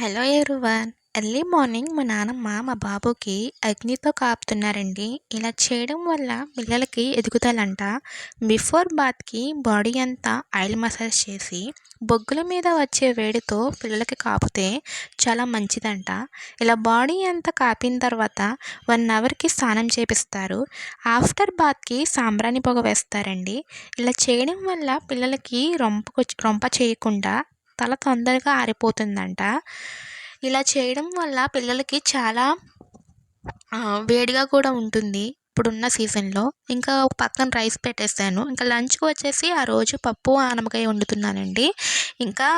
Hello everyone. Early morning మా నాన్నమ్మ మా బాబుకి అగ్నితో కాపుతున్నారండి. ఇలా చేయడం వల్ల పిల్లలకి ఎదుగుదలంట. బిఫోర్ బాత్కి బాడీ అంతా ఆయిల్ మసాజ్ చేసి బొగ్గుల మీద వచ్చే వేడితో పిల్లలకి కాపితే చాలా మంచిదంట. ఇలా బాడీ అంతా కాపిన తర్వాత వన్ అవర్కి స్నానం చేపిస్తారు. ఆఫ్టర్ బాత్కి సాంబ్రాణి పొగ వేస్తారండి. ఇలా చేయడం వల్ల పిల్లలకి రొంప రొంప చేయకుండా తల తొందరగా ఆరిపోతుందంట. ఇలా చేయడం వల్ల పిల్లలకి చాలా వేడిగా కూడా ఉంటుంది ఇప్పుడున్న సీజన్లో. ఇంకా ఒక పక్కన రైస్ పెట్టేసాను ఇంకా లంచ్కి వచ్చేసి ఆ రోజు పప్పు ఆనమకాయ వండుతున్నానండి. ఇంకా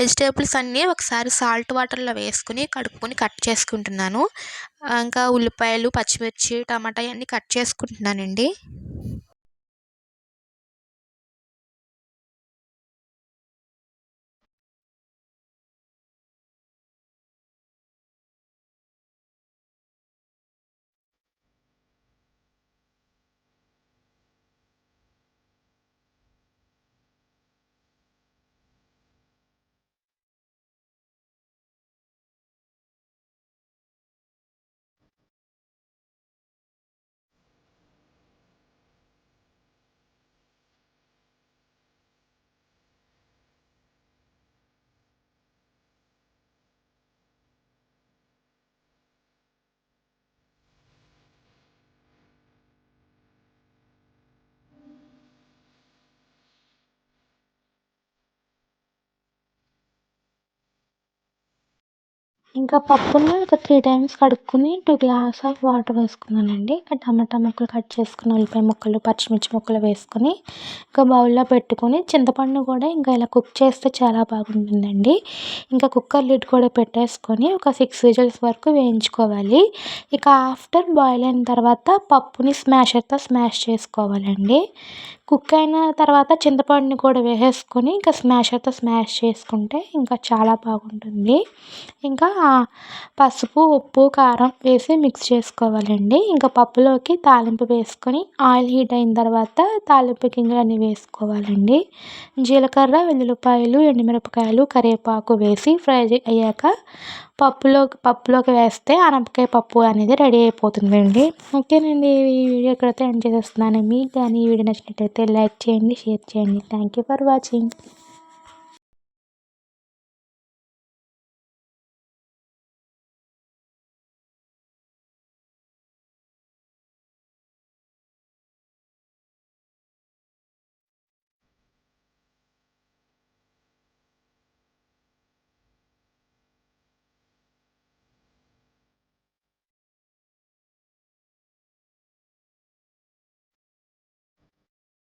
వెజిటేబుల్స్ అన్నీ ఒకసారి సాల్ట్ వాటర్లో వేసుకుని కడుక్కొని కట్ చేసుకుంటున్నాను. ఇంకా ఉల్లిపాయలు పచ్చిమిర్చి టమాటా అన్నీ కట్ చేసుకుంటున్నానండి. ఇంకా పప్పుని ఒక త్రీ టైమ్స్ కడుక్కుని టూ గ్లాస్ ఆఫ్ వాటర్ వేసుకున్నానండి. ఇంకా టమాటా ముక్కలు కట్ చేసుకుని ఉల్లిపాయ ముక్కలు పచ్చిమిర్చి ముక్కలు వేసుకొని ఇంకా బౌల్లో పెట్టుకొని చింతపండు కూడా ఇంకా ఇలా కుక్ చేస్తే చాలా బాగుంటుందండి. ఇంకా కుక్కర్ లిడ్ కూడా పెట్టేసుకొని ఒక సిక్స్ విజిల్స్ వరకు వేయించుకోవాలి. ఇక ఆఫ్టర్ బాయిల్ అయిన తర్వాత పప్పుని స్మాషర్తో స్మాష్ చేసుకోవాలండి. కుక్ అయిన తర్వాత చింతపండుని కూడా వేసేసుకొని ఇంకా స్మాషర్తో స్మాష్ చేసుకుంటే ఇంకా చాలా బాగుంటుంది. ఇంకా పసుపు ఉప్పు కారం వేసి మిక్స్ చేసుకోవాలండి. ఇంకా పప్పులోకి తాలింపు వేసుకొని ఆయిల్ హీట్ అయిన తర్వాత తాలింపు గింజలన్నీ వేసుకోవాలండి. జీలకర్ర వెల్లుల్లిపాయలు ఎండుమిరపకాయలు కరివేపాకు వేసి ఫ్రై అయ్యాక పప్పులోకి పప్పులోకి వేస్తే అనపకాయ పప్పు అనేది రెడీ అయిపోతుందండి ఓకేనండి ఈ వీడియో ఇక్కడైతే ఎండ్ చేసేస్తున్నాను. మీకు కానీ ఈ వీడియో నచ్చినట్టయితే లైక్ చేయండి షేర్ చేయండి. Thank you for watching